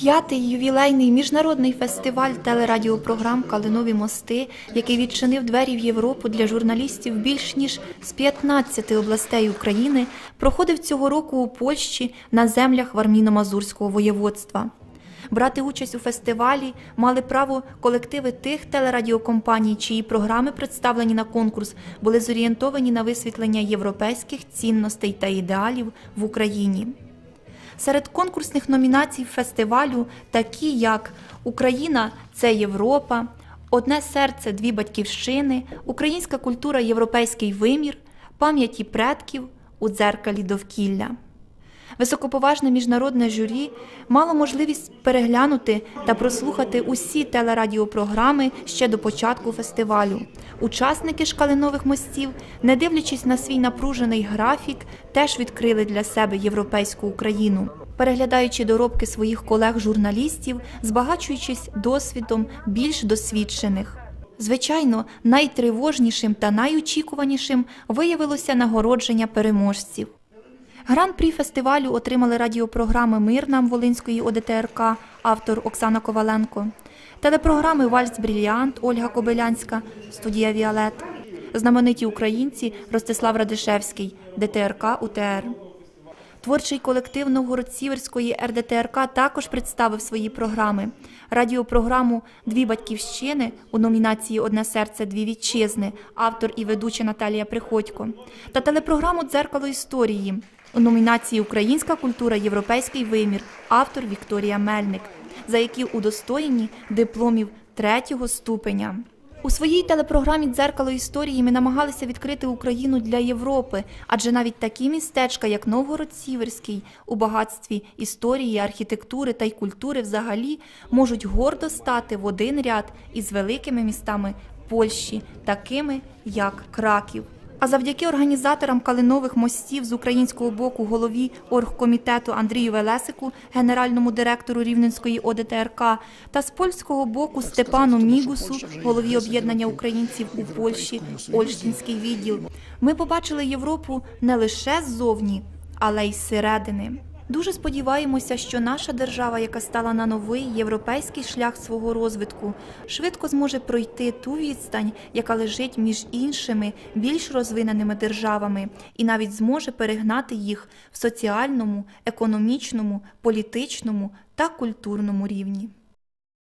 П'ятий ювілейний міжнародний фестиваль телерадіопрограм Калинові мости, який відчинив двері в Європу для журналістів більш ніж з 15 областей України, проходив цього року у Польщі на землях Варміно-Мазурського воєводства. Брати участь у фестивалі мали право колективи тих телерадіокомпаній, чиї програми, представлені на конкурс, були зорієнтовані на висвітлення європейських цінностей та ідеалів в Україні. Серед конкурсних номінацій фестивалю такі, як Україна це Європа, Одне серце, дві батьківщини, Українська культура, європейський вимір, пам'яті предків у дзеркалі довкілля. Високоповажне міжнародне журі мало можливість переглянути та прослухати усі телерадіопрограми ще до початку фестивалю. Учасники шкалинових мостів, не дивлячись на свій напружений графік, теж відкрили для себе європейську Україну. Переглядаючи доробки своїх колег-журналістів, збагачуючись досвідом більш досвідчених. Звичайно, найтривожнішим та найочікуванішим виявилося нагородження переможців. Гран-прі фестивалю отримали радіопрограми Мир нам Волинської ОДТРК, автор Оксана Коваленко, телепрограми Вальс Бріліант Ольга Кобилянська, студія Віолет, знамениті українці Ростислав Радишевський, ДТРК УТР. Творчий колектив Новгород-Сіверської РДТРК також представив свої програми. Радіопрограму Дві батьківщини у номінації Одне серце, дві вітчизни, автор і ведуча Наталія Приходько, та телепрограму Дзеркало історії у номінації Українська культура, європейський вимір, автор Вікторія Мельник, за які удостоєні дипломів третього ступеня. У своїй телепрограмі Дзеркало історії ми намагалися відкрити Україну для Європи, адже навіть такі містечка, як Новгород-Сіверський, у багатстві історії, архітектури та й культури взагалі можуть гордо стати в один ряд із великими містами Польщі, такими як Краків. А завдяки організаторам калинових мостів з українського боку голові оргкомітету Андрію Велесику, генеральному директору Рівненської ОДТРК, та з польського боку Степану Мігусу, голові об'єднання українців у Польщі, Ольштинський відділ, ми побачили Європу не лише ззовні, але й зсередини. Дуже сподіваємося, що наша держава, яка стала на новий європейський шлях свого розвитку, швидко зможе пройти ту відстань, яка лежить між іншими більш розвиненими державами, і навіть зможе перегнати їх в соціальному, економічному, політичному та культурному рівні.